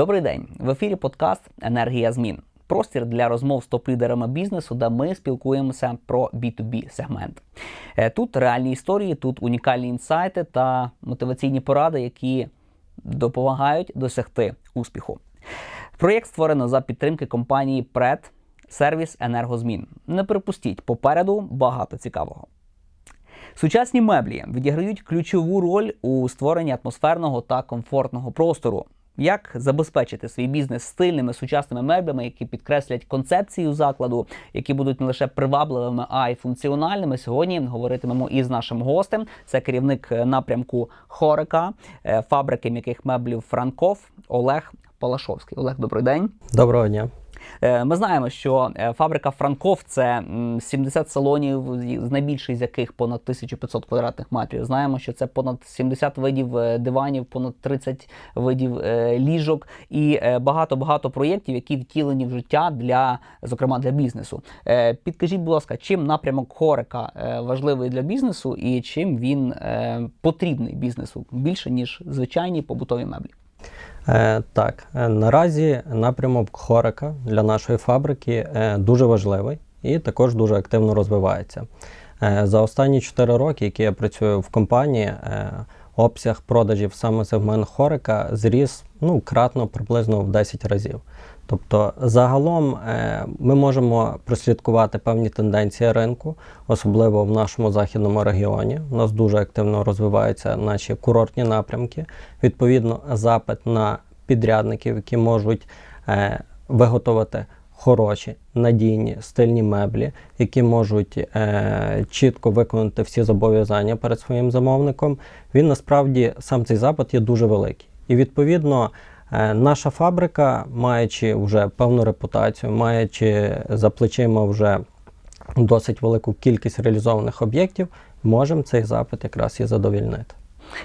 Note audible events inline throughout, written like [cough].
Добрий день! В ефірі подкаст Енергія змін. Простір для розмов з топ-лідерами бізнесу, де ми спілкуємося про B2B сегмент. Е, Тут реальні історії, тут унікальні інсайти та мотиваційні поради, які допомагають досягти успіху. Проєкт створено за підтримки компанії ПРЕД Сервіс енергозмін. Не припустіть, попереду багато цікавого. Сучасні меблі відіграють ключову роль у створенні атмосферного та комфортного простору. Як забезпечити свій бізнес стильними сучасними меблями, які підкреслять концепцію закладу, які будуть не лише привабливими, а й функціональними. Сьогодні говоритимемо із нашим гостем. Це керівник е, напрямку Хорика, е, фабрики м'яких меблів Франков Олег Палашовський. Олег, добрий день. Доброго дня. Е, Ми знаємо, що е, фабрика Франков це м, 70 салонів, з найбільший з яких понад 1500 квадратних метрів. Знаємо, що це понад 70 видів е, диванів, понад 30 видів ліжок і е, багато-багато проєктів, які втілені в життя для, зокрема, для бізнесу. Підкажіть, будь ласка, чим напрямок Хорика важливий для бізнесу і чим він потрібний бізнесу більше ніж звичайні побутові меблі? Е, так, е, наразі напрямок Хорика для нашої фабрики е, дуже важливий і також дуже активно розвивається. За останні 4 роки, які я працюю в компанії, обсяг продажів саме сегмент Хорика зріс ну, кратно приблизно в 10 разів. Тобто, загалом е, ми можемо прослідкувати певні тенденції ринку, особливо в нашому західному регіоні. У нас дуже активно розвиваються наші курортні напрямки. Відповідно, запит на підрядників, які можуть е, виготовити хороші, надійні, стильні меблі, які можуть е, чітко виконати всі зобов'язання перед своїм замовником. Він насправді сам цей запит є дуже великий. І відповідно. Е, Наша фабрика, маючи вже певну репутацію, маючи за плечима вже досить велику кількість реалізованих об'єктів, можемо цей запит якраз і задовільнити.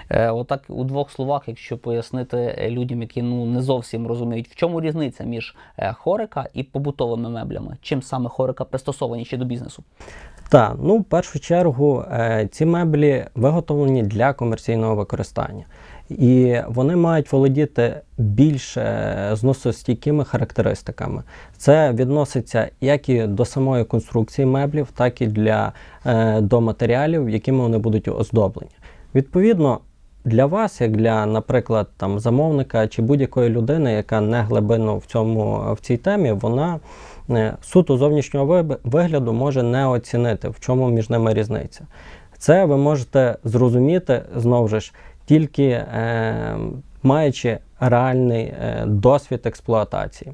Е, Отак у двох словах, якщо пояснити людям, які ну не зовсім розуміють, в чому різниця між е, хорика і побутовими меблями, чим саме хорика пристосовані ще до бізнесу? Так, ну в першу чергу ці меблі виготовлені для комерційного використання. І вони мають володіти більш зносостійкими характеристиками. Це відноситься як і до самої конструкції меблів, так і для, е, до матеріалів, якими вони будуть оздоблені. Відповідно, для вас, як для, наприклад, там, замовника чи будь-якої людини, яка не глибинно в, цьому, в цій темі, вона е, суто зовнішнього вигляду може не оцінити, в чому між ними різниця. Це ви можете зрозуміти знову ж тільки е, маючи реальний е, досвід експлуатації.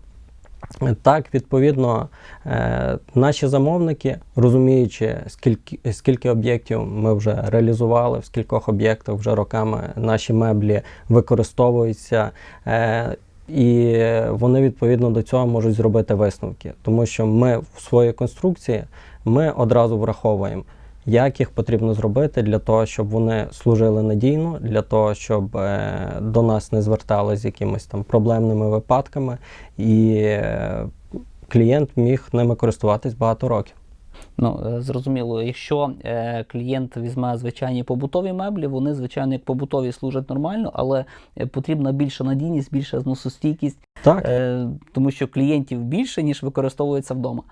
Так, відповідно, е, наші замовники, розуміючи, скільки, скільки об'єктів ми вже реалізували, в скількох об'єктах вже роками наші меблі використовуються, е, і вони відповідно до цього можуть зробити висновки, тому що ми в своїй конструкції ми одразу враховуємо. Як їх потрібно зробити для того, щоб вони служили надійно, для того, щоб е, до нас не звертались з якимись там проблемними випадками, і е, клієнт міг ними користуватись багато років. Ну е, зрозуміло, якщо е, клієнт візьме звичайні побутові меблі, вони звичайно як побутові служать нормально, але потрібна більша надійність, більша зносостійкість, Так, е, тому що клієнтів більше ніж використовується вдома.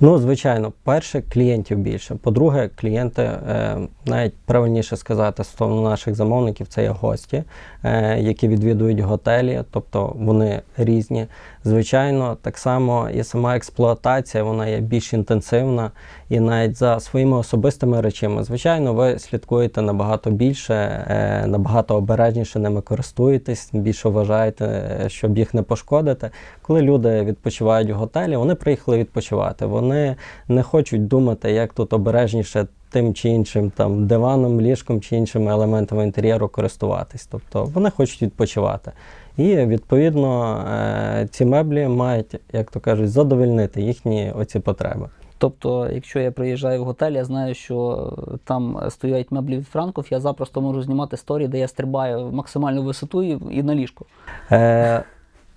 Ну звичайно, перше клієнтів більше. По-друге, клієнти, е, навіть правильніше сказати, стосовно наших замовників, це є гості, е, які відвідують готелі, тобто вони різні. Звичайно, так само і сама експлуатація вона є більш інтенсивна, і навіть за своїми особистими речами, звичайно, ви слідкуєте набагато більше, е, набагато обережніше ними користуєтесь, більше вважаєте, е, щоб їх не пошкодити. Коли люди відпочивають в готелі, вони приїхали відпочивати. Вони не хочуть думати, як тут обережніше тим чи іншим там диваном, ліжком чи іншими елементами інтер'єру користуватись. Тобто вони хочуть відпочивати. І відповідно е, ці меблі мають, як то кажуть, задовольнити їхні оці потреби. Тобто, якщо я приїжджаю в готель, я знаю, що там стоять меблі від Франков, я запросто можу знімати сторі, де я стрибаю в максимальну висоту і, і на ліжку. Е,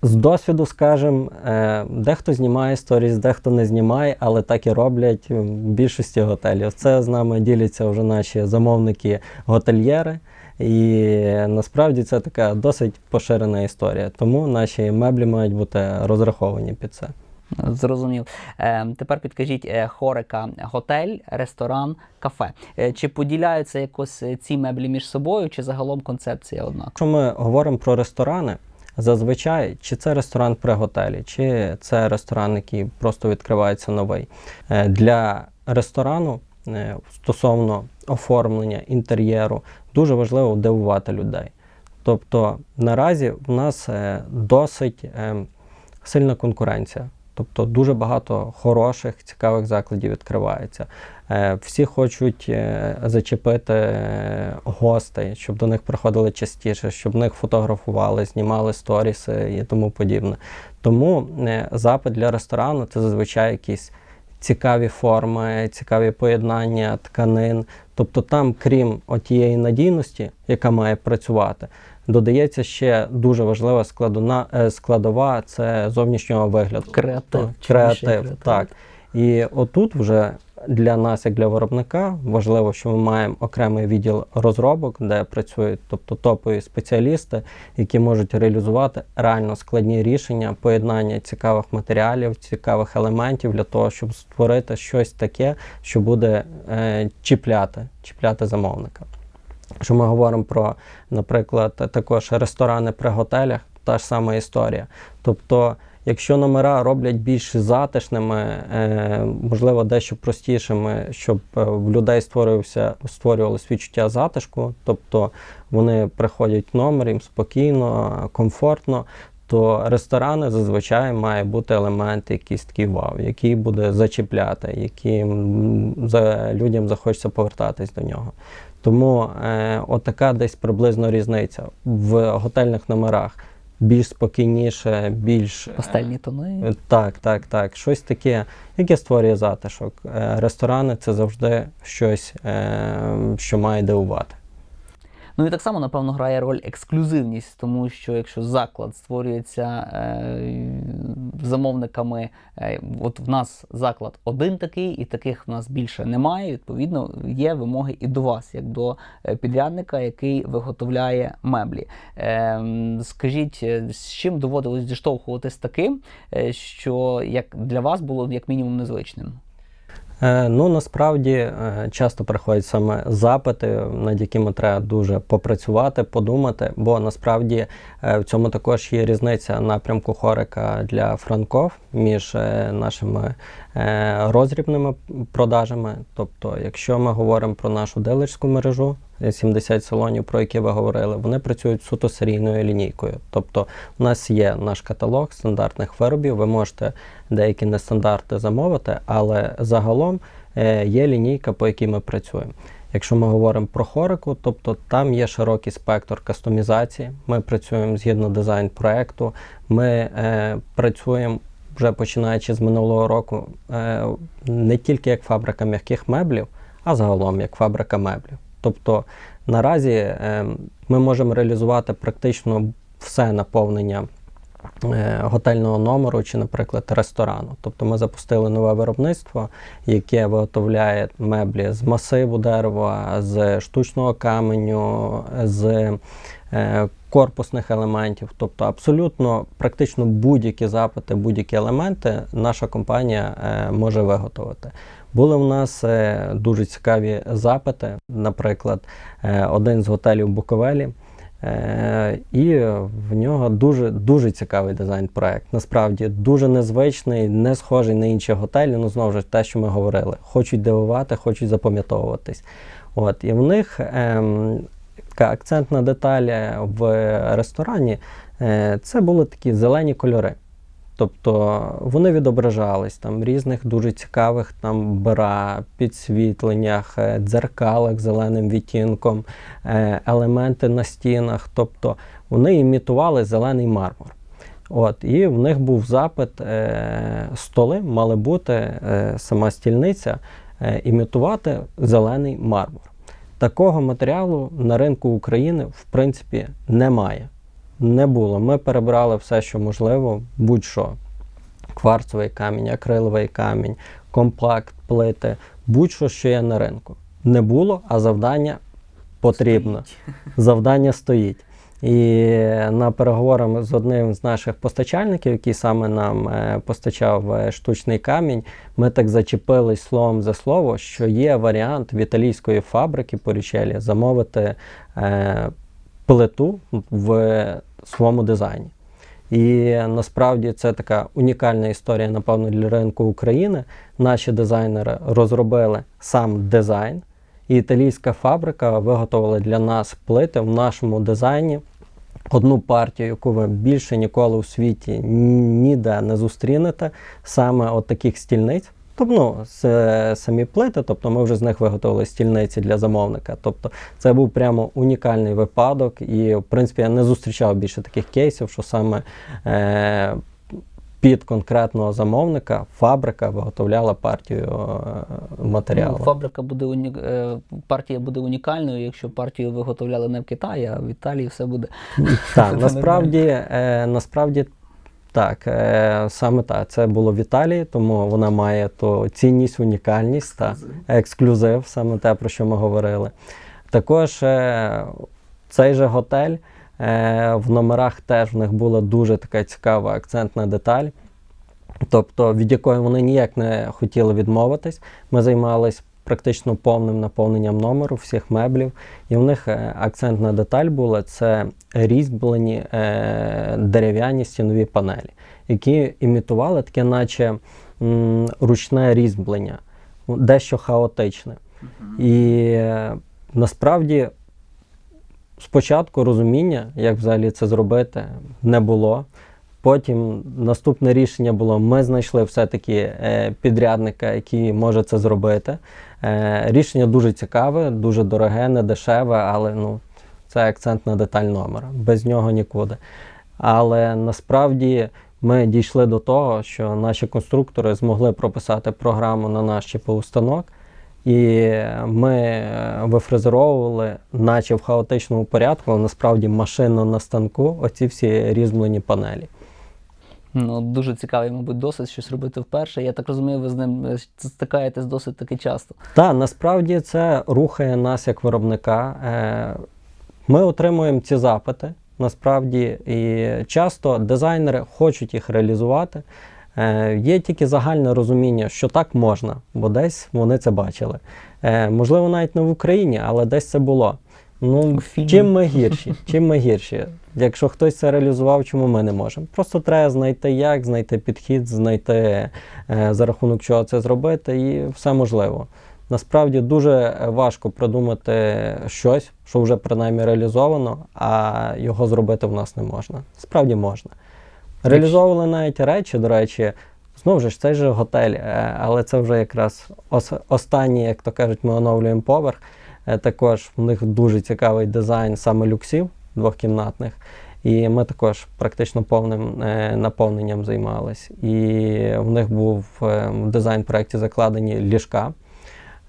з досвіду, скажем, е, дехто знімає сторіс, дехто не знімає, але так і роблять в більшості готелів. Це з нами діляться вже наші замовники-готельєри, І насправді це така досить поширена історія. Тому наші меблі мають бути розраховані під це. Зрозумів. Е, тепер підкажіть е, хорика, готель, ресторан, кафе. Е, чи поділяються якось е, ці меблі між собою, чи загалом концепція однакова? Якщо ми говоримо про ресторани, зазвичай чи це ресторан при готелі, чи це ресторан, який просто відкривається новий. Для ресторану стосовно оформлення інтер'єру дуже важливо дивувати людей. Тобто наразі в нас досить е, сильна конкуренція. Тобто дуже багато хороших, цікавих закладів відкривається. Е, Всі хочуть е, зачепити е, гостей, щоб до них приходили частіше, щоб них фотографували, знімали сторіси і тому подібне. Тому запит для ресторану це зазвичай якісь цікаві форми, цікаві поєднання тканин. Тобто там, крім отієї надійності, яка має працювати, додається ще дуже важлива складова, е, складова це зовнішнього вигляду. Креатив. Більше Креатив, так. І отут вже для нас, як для виробника, важливо, що ми маємо окремий відділ розробок, де працюють тобто топові спеціалісти, які можуть реалізувати реально складні рішення, поєднання цікавих матеріалів, цікавих елементів для того, щоб створити щось таке, що буде е, чіпляти, чіпляти замовника. Якщо ми говоримо про, наприклад, також ресторани при готелях, та ж сама історія. Тобто, якщо номера роблять більш затишними, е, можливо, дещо простішими, щоб е, в людей створювався, створювалося відчуття затишку, тобто вони приходять в номер, їм спокійно, комфортно. То ресторани зазвичай має бути елемент якийсь такий вау, який буде зачіпляти, яким за, людям захочеться повертатись до нього. Тому е, отака десь приблизно різниця в готельних номерах. Більш спокійніше, більш е, Пастельні тони. Так, так, так. Щось таке, яке створює затишок. Е, Ресторани це завжди щось, е, що має дивувати. Ну і так само, напевно, грає роль ексклюзивність, тому що якщо заклад створюється е, замовниками, е, от в нас заклад один такий, і таких в нас більше немає. Відповідно, є вимоги і до вас, як до е, підрядника, який виготовляє меблі. Скажіть, з чим доводилось зіштовхуватись таким, що як для вас було як мінімум незвичним? Е, Ну насправді е, часто приходять саме запити, над якими треба дуже попрацювати, подумати, бо насправді е, в цьому також є різниця напрямку хорика для франков між нашими розрібними продажами. Тобто, якщо ми говоримо про нашу дилерську мережу, е, 70 салонів, про які ви говорили, вони працюють суто серійною лінійкою. Тобто, у нас є наш каталог стандартних виробів. Ви можете деякі нестандарти замовити, але загалом е, є лінійка, по якій ми працюємо. Якщо ми говоримо про хорику, тобто там є широкий спектр кастомізації. Ми працюємо згідно дизайн проекту. Ми е, працюємо вже починаючи з минулого року е, не тільки як фабрика м'яких меблів, а загалом як фабрика меблів. Тобто наразі е, ми можемо реалізувати практично все наповнення е, готельного номеру чи, наприклад, ресторану. Тобто ми запустили нове виробництво, яке виготовляє меблі з масиву дерева, з штучного каменю, з корпусних елементів. Тобто абсолютно практично будь-які запити, будь-які елементи наша компанія е, може виготовити. Були в нас е, дуже цікаві запити, наприклад, е, один з готелів Буковелі. І в нього дуже дуже цікавий дизайн-проект. Насправді дуже незвичний, не схожий на інші готелі. Ну знову ж те, що ми говорили. Хочуть дивувати, хочуть запам'ятовуватись. От і в них ем, така акцентна деталь в ресторані е, це були такі зелені кольори. Тобто вони відображались там в різних дуже цікавих там бра, підсвітленнях, е, дзеркалах зеленим відтінком, е, елементи на стінах. Тобто вони імітували зелений мармур. От, і в них був запит, столи мали бути, сама стільниця, імітувати зелений мармур. Такого матеріалу на ринку України в принципі немає. Не було. Ми перебрали все, що можливо, будь-що. Кварцевий камінь, акриловий камінь, компакт, плити, будь-що, що є на ринку. Не було, а завдання потрібно. Завдання стоїть. І на переговорах з одним з наших постачальників, який саме нам е, постачав е, штучний камінь, ми так зачепились словом за слово, що є варіант в італійської фабрики Порічелі замовити е, плиту в своєму дизайні. І насправді це така унікальна історія, напевно, для ринку України. Наші дизайнери розробили сам дизайн, і італійська фабрика виготовила для нас плити в нашому дизайні. Одну партію, яку ви більше ніколи у світі ніде не зустрінете, саме от таких стільниць. Тобто, ну, самі плити, тобто ми вже з них виготовили стільниці для замовника. Тобто це був прямо унікальний випадок, і в принципі я не зустрічав більше таких кейсів, що саме е, під конкретного замовника фабрика виготовляла партію е, матеріалу. Ну, фабрика буде уні... е, партія буде унікальною, якщо партію виготовляли не в Китаї, а в Італії все буде. Так, [laughs] насправді, е, насправді так, саме так. Це було в Італії, тому вона має ту цінність, унікальність та ексклюзив, саме те, про що ми говорили. Також цей же готель в номерах теж в них була дуже така цікава акцентна деталь. Тобто, від якої вони ніяк не хотіли відмовитись. Ми займалися практично повним наповненням номеру всіх меблів. І в них е, акцентна деталь була це різьблені е, дерев'яні стінові панелі, які імітували таке, наче м, ручне різьблення, дещо хаотичне. І е, насправді спочатку розуміння, як взагалі це зробити, не було. Потім наступне рішення було: ми знайшли все-таки е, підрядника, який може це зробити. Е, рішення дуже цікаве, дуже дороге, не дешеве, але ну, це акцентна деталь номера. Без нього нікуди. Але насправді ми дійшли до того, що наші конструктори змогли прописати програму на наш ЧПУ-станок, і ми е, вифрезеровували, наче в хаотичному порядку, але насправді машинно на станку оці всі різьблені панелі. Ну, дуже цікавий, мабуть, досвід щось робити вперше. Я так розумію, ви з ним е, стикаєтесь досить таки часто. Так, насправді це рухає нас як виробника. Е, Ми отримуємо ці запити насправді, і часто дизайнери хочуть їх реалізувати. Е, Є тільки загальне розуміння, що так можна, бо десь вони це бачили. Е, Можливо, навіть не в Україні, але десь це було. Ну, чим ми гірші? Чим ми гірші? Якщо хтось це реалізував, чому ми не можемо? Просто треба знайти як, знайти підхід, знайти е, за рахунок чого це зробити, і все можливо. Насправді дуже важко придумати щось, що вже принаймні реалізовано, а його зробити в нас не можна. Справді можна. Реалізовували навіть речі, до речі, знову ж цей же готель, е, але це вже якраз ос- останній, як то кажуть, ми оновлюємо поверх. Е, Також в них дуже цікавий дизайн саме люксів двохкімнатних. І ми також практично повним е, наповненням займались. І в них був е, в дизайн-проєкті закладені ліжка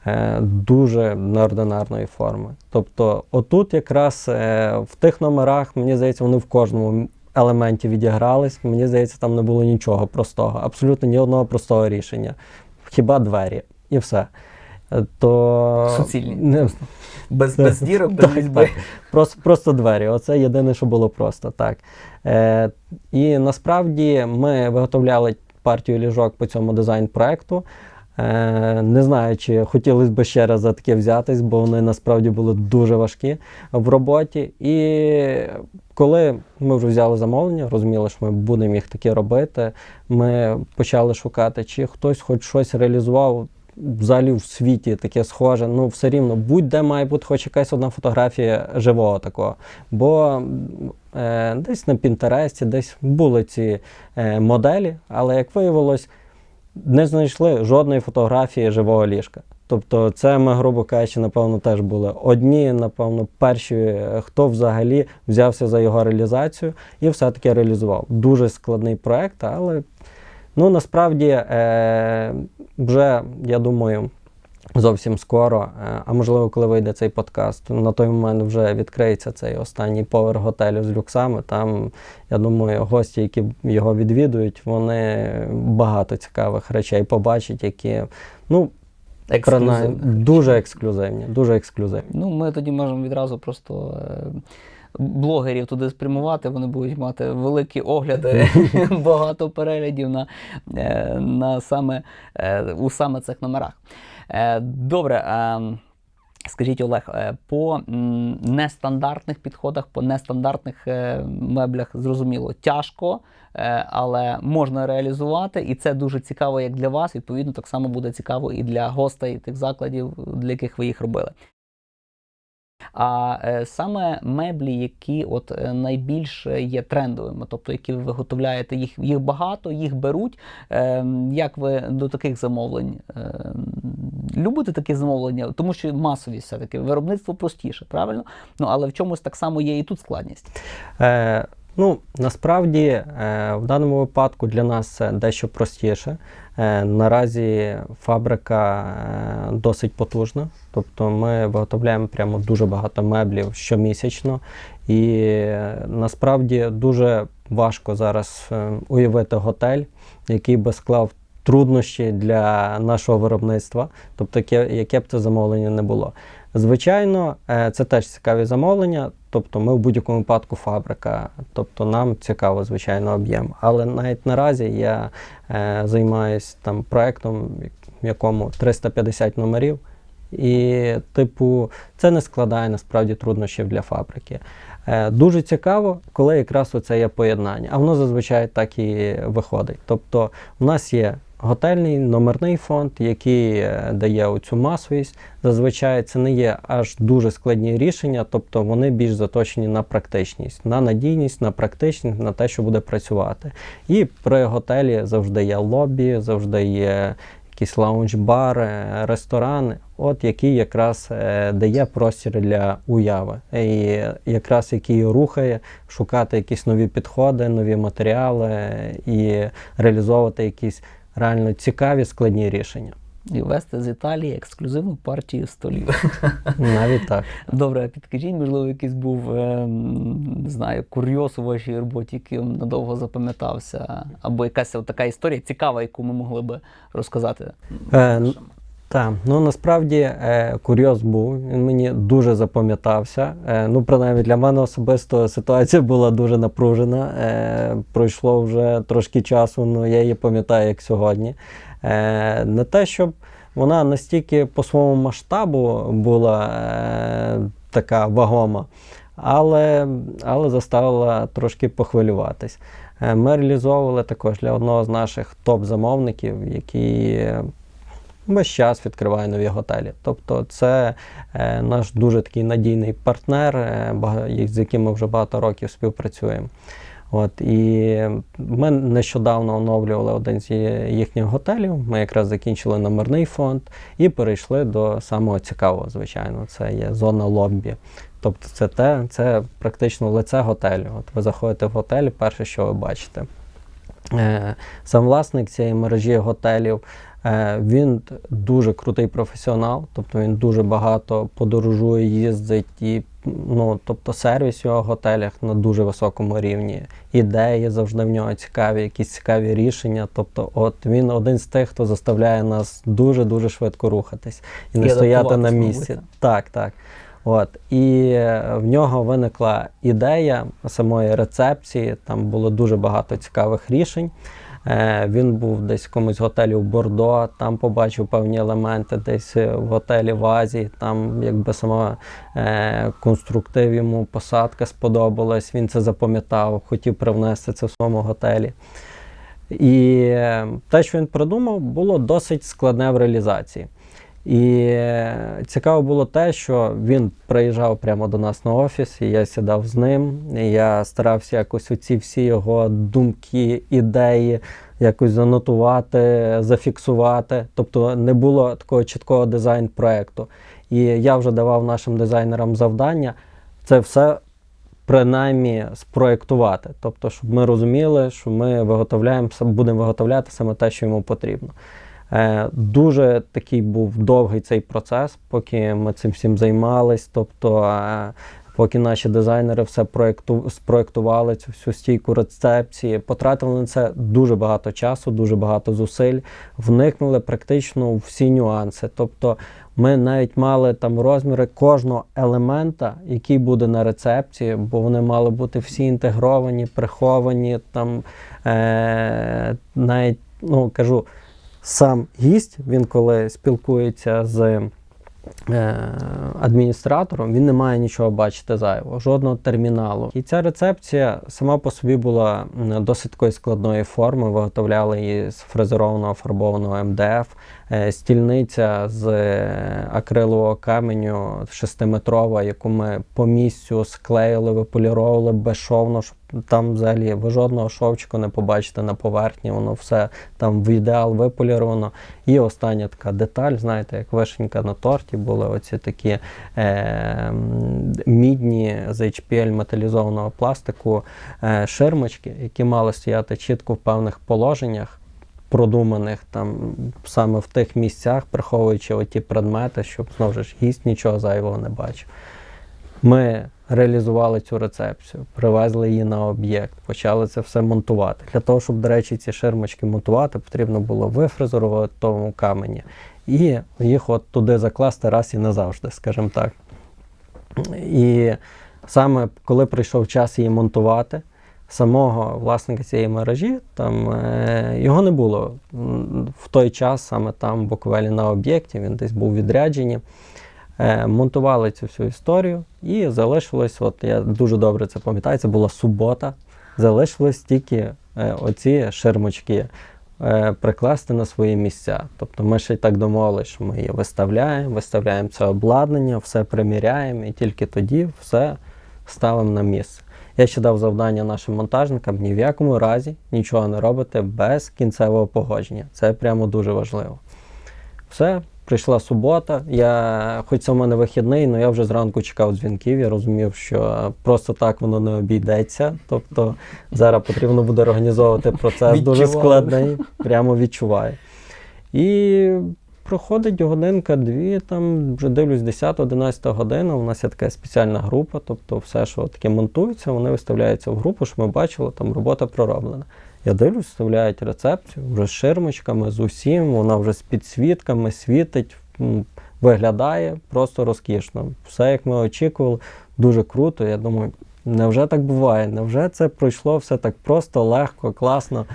е, дуже неординарної форми. Тобто, отут якраз е, в тих номерах, мені здається, вони в кожному елементі відігрались. Мені здається, там не було нічого простого, абсолютно ні одного простого рішення. Хіба двері і все. Е, То Суцільні. Не, Без, без дірок, без різьби. Просто, просто двері. Оце єдине, що було просто так. Е, і насправді ми виготовляли партію ліжок по цьому дизайн-проекту. Е, не знаю, чи хотілося б ще раз за таке взятись, бо вони насправді були дуже важкі в роботі. І коли ми вже взяли замовлення, розуміли, що ми будемо їх такі робити, ми почали шукати, чи хтось хоч щось реалізував взагалі в світі таке схоже. Ну, все рівно, будь-де має бути хоч якась одна фотографія живого такого. Бо е, десь на Пінтересті, десь були ці е, моделі, але як виявилось, не знайшли жодної фотографії живого ліжка. Тобто, це ми, грубо кажучи, напевно, теж були одні, напевно, перші, е, хто взагалі взявся за його реалізацію і все-таки реалізував. Дуже складний проект, але ну, насправді е, вже, я думаю, зовсім скоро, е, а можливо, коли вийде цей подкаст, на той момент вже відкриється цей останній поверх готелю з люксами. Там, я думаю, гості, які його відвідують, вони багато цікавих речей побачать, які, ну, ексклюзивних. дуже ексклюзивні, дуже ексклюзивні. Ну, ми тоді можемо відразу просто е, блогерів туди спрямувати. Вони будуть мати великі огляди, [laughs] багато переглядів на, е, на саме, у саме цих номерах. Е, Добре. е, Скажіть, Олег, е, по нестандартних підходах, по нестандартних меблях зрозуміло, тяжко, але можна реалізувати, і це дуже цікаво як для вас. Відповідно, так само буде цікаво і для гостей тих закладів, для яких ви їх робили. А е, саме меблі, які от е, найбільш є трендовими, тобто які ви виготовляєте, їх, їх багато, їх беруть. Е, як ви до таких замовлень е, любите такі замовлення? Тому що масовість все-таки виробництво простіше, правильно? Ну але в чомусь так само є і тут складність. Е, ну, насправді, е, в даному випадку для нас це дещо простіше. Е, наразі фабрика е, досить потужна, тобто ми виготовляємо прямо дуже багато меблів щомісячно, і насправді дуже важко зараз уявити готель, який би склав труднощі для нашого виробництва, тобто яке, б це замовлення не було. Звичайно, це теж цікаві замовлення. Тобто ми в будь-якому випадку фабрика, тобто нам цікаво, звичайно, об'єм. Але навіть наразі я е, займаюся там проектом, в якому 350 номерів. І, типу, це не складає насправді труднощів для фабрики. Е, дуже цікаво, коли якраз оце є поєднання. А воно зазвичай так і виходить. Тобто, у нас є готельний номерний фонд, який е, дає оцю масовість. Зазвичай це не є аж дуже складні рішення, тобто вони більш заточені на практичність, на надійність, на практичність, на те, що буде працювати. І при готелі завжди є лобі, завжди є якісь лаунж-бари, ресторани, от який якраз е, дає простір для уяви, і якраз який рухає шукати якісь нові підходи, нові матеріали і реалізовувати якісь реально цікаві складні рішення. І вести з Італії ексклюзивну партію столів. [laughs] Навіть так. Добре, підкажіть, можливо, якийсь був е, не знаю, курйоз у вашій роботі, який вам надовго запам'ятався, або якась така історія цікава, яку ми могли би розказати. Е, Так, ну насправді е, курйоз був, він мені дуже запам'ятався. Е, ну, принаймні для мене особисто ситуація була дуже напружена. Е, пройшло вже трошки часу, але я її пам'ятаю як сьогодні. Е, не те, щоб вона настільки по своєму масштабу була е, така вагома, але, але заставила трошки похвилюватись. Е, Ми реалізовували також для одного з наших топ-замовників, який е, весь час відкриває нові готелі. Тобто, це е, наш дуже такий надійний партнер, е, з яким ми вже багато років співпрацюємо. От, і ми нещодавно оновлювали один з їхніх готелів. Ми якраз закінчили номерний фонд і перейшли до самого цікавого, звичайно. Це є зона лоббі. Тобто це те, це практично лице готелю. От ви заходите в готель, перше, що ви бачите. Е, Сам власник цієї мережі готелів, він дуже крутий професіонал, тобто він дуже багато подорожує, їздить і ну, тобто сервіс в його готелях на дуже високому рівні. Ідеї завжди в нього цікаві, якісь цікаві рішення. Тобто, от він один з тих, хто заставляє нас дуже-дуже швидко рухатись і не І стояти на місці. мабуть, Так, так. От. І е, в нього виникла ідея самої рецепції. Там було дуже багато цікавих рішень. Е, Він був десь в комусь готелі в Бордо, там побачив певні елементи, десь е, в готелі в Азії, там якби сама е, конструктив йому посадка сподобалась, він це запам'ятав, хотів привнести це в своєму готелі. І те, що він придумав, було досить складне в реалізації. І е, цікаво було те, що він приїжджав прямо до нас на офіс, і я сідав з ним. І я старався якось оці всі його думки, ідеї якось занотувати, зафіксувати. Тобто не було такого чіткого дизайн-проекту. І я вже давав нашим дизайнерам завдання це все принаймні спроектувати. Тобто, щоб ми розуміли, що ми виготовляємо, будемо виготовляти саме те, що йому потрібно. Е, Дуже такий був довгий цей процес, поки ми цим всім займались. Тобто, е, поки наші дизайнери все проєкту, спроєктували цю всю стійку рецепції, потратили на це дуже багато часу, дуже багато зусиль, вникнули практично у всі нюанси. Тобто ми навіть мали там розміри кожного елемента, який буде на рецепції, бо вони мали бути всі інтегровані, приховані. Там е- навіть ну кажу, сам гість, він коли спілкується з е, адміністратором, він не має нічого бачити зайвого, жодного терміналу. І ця рецепція сама по собі була досить такої складної форми. Виготовляли її з фрезерованого фарбованого МДФ, е, стільниця з е, акрилового каменю шестиметрова, яку ми по місцю склеїли, виполіровували безшовно, щоб там взагалі ви жодного шовчику не побачите на поверхні, воно все там в ідеал виполіровано. І остання така деталь, знаєте, як вишенька на торті, були оці такі е, мідні з HPL металізованого пластику е, ширмочки, які мали стояти чітко в певних положеннях. Продуманих там саме в тих місцях, приховуючи оті предмети, щоб знову ж гість нічого зайвого не бачив. Ми реалізували цю рецепцію, привезли її на об'єкт, почали це все монтувати. Для того, щоб, до речі, ці ширмочки монтувати, потрібно було вифрезерувати тому камені і їх от туди закласти раз і назавжди, скажімо так. І саме коли прийшов час її монтувати, самого власника цієї мережі, там е, його не було в той час, саме там, Буковелі на об'єкті, він десь був. Е, монтували цю всю історію і залишилось, от я дуже добре це пам'ятаю, це була субота. Залишилось тільки е, оці ширмочки е, прикласти на свої місця. Тобто ми ще й так домовилися, що ми її виставляємо, виставляємо це обладнання, все приміряємо, і тільки тоді все ставимо на місце. Я ще дав завдання нашим монтажникам ні в якому разі нічого не робити без кінцевого погодження. Це прямо дуже важливо. Все, прийшла субота. Я, хоч це в мене вихідний, але я вже зранку чекав дзвінків. Я розумів, що просто так воно не обійдеться. Тобто зараз потрібно буде організовувати процес дуже складний, прямо відчуваю. І проходить годинка-дві, там вже дивлюсь 10-11 година. У нас є така спеціальна група, тобто все, що таке монтується, вони виставляються в групу, щоб ми бачили, там робота пророблена. Я дивлюсь, вставляють рецепцію вже з ширмочками, з усім, вона вже з підсвітками світить, виглядає просто розкішно. Все, як ми очікували, дуже круто. Я думаю, невже так буває? Невже це пройшло все так просто, легко, класно?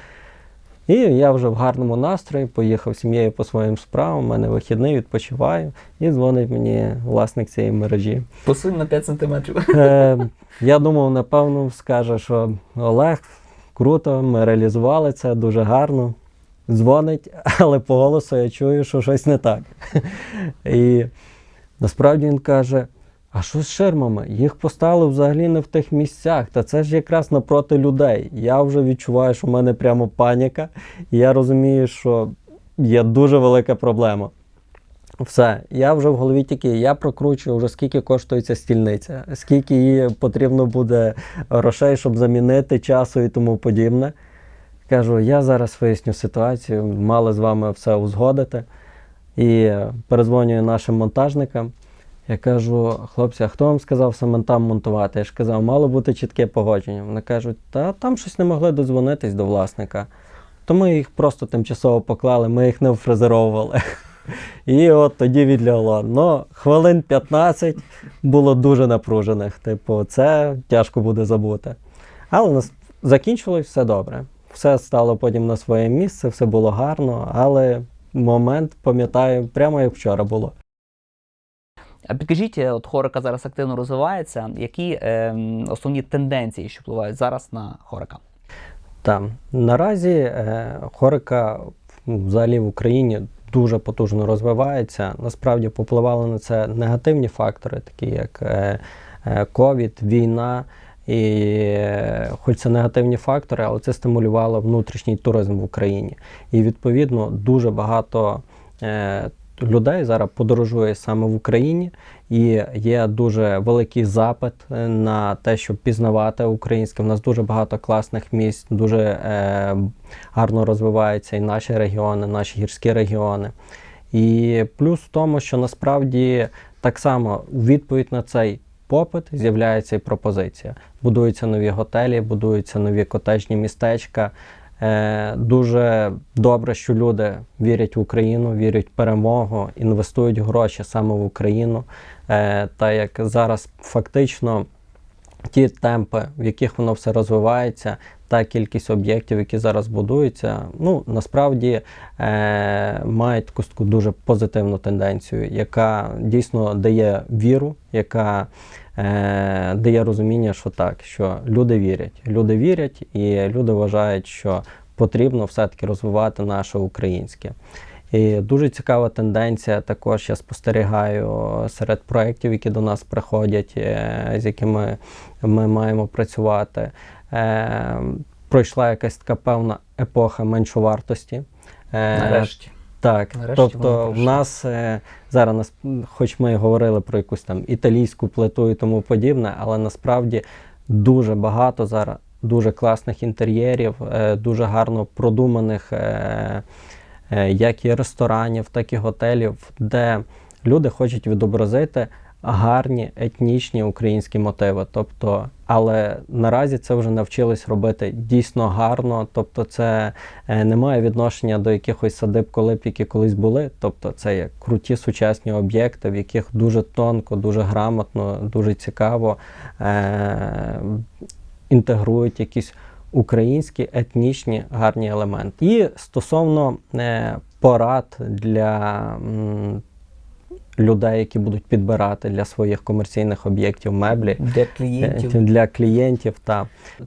І я вже в гарному настрої поїхав з сім'єю по своїм справам, у мене вихідний, відпочиваю, і дзвонить мені власник цієї мережі. Посунь на 5 сантиметрів. Е, я думав, напевно, скаже, що Олег, круто, ми реалізували це дуже гарно. Дзвонить, [laughs] але по голосу я чую, що щось не так. [laughs] І насправді він каже: а що з ширмами? Їх поставили взагалі не в тих місцях. Та це ж якраз напроти людей. Я вже відчуваю, що в мене прямо паніка, і я розумію, що є дуже велика проблема. Все, я вже в голові тільки я прокручую вже скільки коштує ця стільниця, скільки її потрібно буде грошей, щоб замінити часу і тому подібне. Кажу, я зараз виясню ситуацію, мали з вами все узгодити. І перезвонюю нашим монтажникам. Я кажу, хлопці, а хто вам сказав саме там монтувати? Я ж казав, мало бути чітке погодження. Вони кажуть, та там щось не могли додзвонитись до власника. То ми їх просто тимчасово поклали, ми їх не вфрезеровували. І от тоді відлягло. Ну, хвилин 15 було дуже напружених. Типу, це тяжко буде забути. Але нас закінчилось все добре. Все стало потім на своє місце, все було гарно, але момент, пам'ятаю, прямо як вчора було. А підкажіть, от хорика зараз активно розвивається. Які е, основні тенденції, що впливають зараз на хорика? Там наразі е, хорика взагалі в Україні дуже потужно розвивається. Насправді попливали на це негативні фактори, такі як е, е, ковід, війна. І е, хоч це негативні фактори, але це стимулювало внутрішній туризм в Україні. І відповідно дуже багато людей зараз подорожує саме в Україні, і є дуже великий запит е, на те, щоб пізнавати українське. У нас дуже багато класних місць, дуже е, гарно розвиваються і наші регіони, наші гірські регіони. І плюс в тому, що насправді так само у відповідь на цей попит, з'являється і пропозиція. Будуються нові готелі, будуються нові котежні містечка. Е, Дуже добре, що люди вірять в Україну, вірять в перемогу, інвестують гроші саме в Україну. Е, Та як зараз фактично ті темпи, в яких воно все розвивається, та кількість об'єктів, які зараз будуються, ну насправді е, мають таку дуже позитивну тенденцію, яка дійсно дає віру, яка е, дає розуміння, що так, що люди вірять. Люди вірять, і люди вважають, що потрібно все-таки розвивати наше українське. І дуже цікава тенденція. Також я спостерігаю серед проєктів, які до нас приходять, е, з якими ми маємо працювати. Е, Пройшла якась така певна епоха меншовартості. Е, Нарешті. Так, Нарешті тобто в нас зараз, нас, хоч ми і говорили про якусь там італійську плиту і тому подібне, але насправді дуже багато зараз дуже класних інтер'єрів, дуже гарно продуманих як і ресторанів, так і готелів, де люди хочуть відобразити гарні етнічні українські мотиви. Тобто, але наразі це вже навчились робити дійсно гарно. Тобто, це е, не має відношення до якихось садиб колиб, які колись були. Тобто, це є круті сучасні об'єкти, в яких дуже тонко, дуже грамотно, дуже цікаво е- інтегрують якісь українські етнічні гарні елементи. І стосовно е, порад для людей, які будуть підбирати для своїх комерційних об'єктів меблі. Для Е, клієнтів. Для клієнтів, та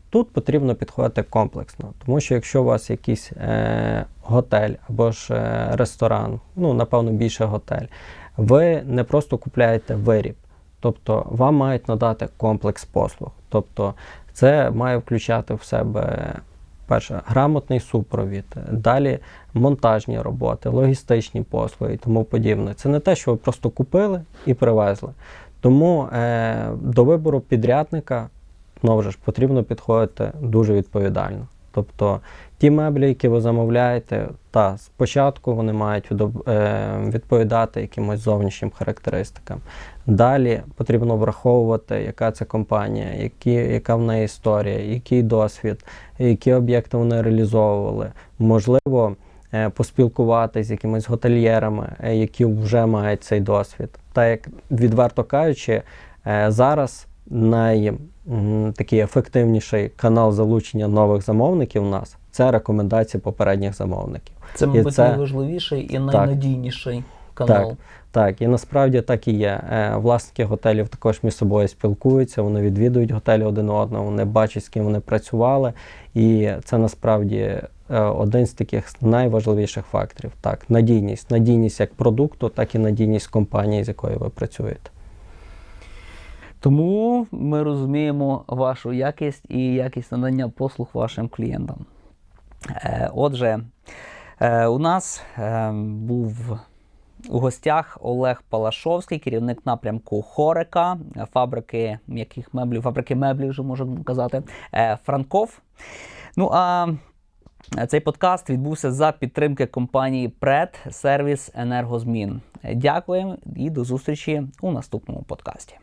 тут потрібно підходити комплексно, тому що якщо у вас якийсь е, готель або ж е, ресторан, ну напевно більше готель, ви не просто купляєте виріб, тобто вам мають надати комплекс послуг. Тобто це має включати в себе перше грамотний супровід, далі монтажні роботи, логістичні послуги і тому подібне. Це не те, що ви просто купили і привезли. Тому е, до вибору підрядника знову ж потрібно підходити дуже відповідально. Тобто ті меблі, які ви замовляєте, та спочатку вони мають е, відповідати якимось зовнішнім характеристикам. Далі потрібно враховувати, яка це компанія, які, яка в неї історія, який досвід, які об'єкти вони реалізовували. Можливо, е, поспілкуватися з якимись готельєрами, е, які вже мають цей досвід. Та як відверто кажучи, зараз най, такий ефективніший канал залучення нових замовників у нас це рекомендації попередніх замовників. Це, мабуть, це- найважливіший і найнадійніший канал. Так, і насправді так і є. Е, Власники готелів також між собою спілкуються, вони відвідують готелі один одного, вони бачать, з ким вони працювали. І це насправді е, один з таких найважливіших факторів. Так, надійність. Надійність як продукту, так і надійність компанії, з якою ви працюєте. Тому ми розуміємо вашу якість і якість надання послуг вашим клієнтам. Е, Отже, е, у нас е, був у гостях Олег Палашовський, керівник напрямку Хорика, е, фабрики м'яких меблів, фабрики меблів, вже можемо казати, Франков. Ну а цей подкаст відбувся за підтримки компанії Пред Сервіс Енергозмін. Дякуємо і до зустрічі у наступному подкасті.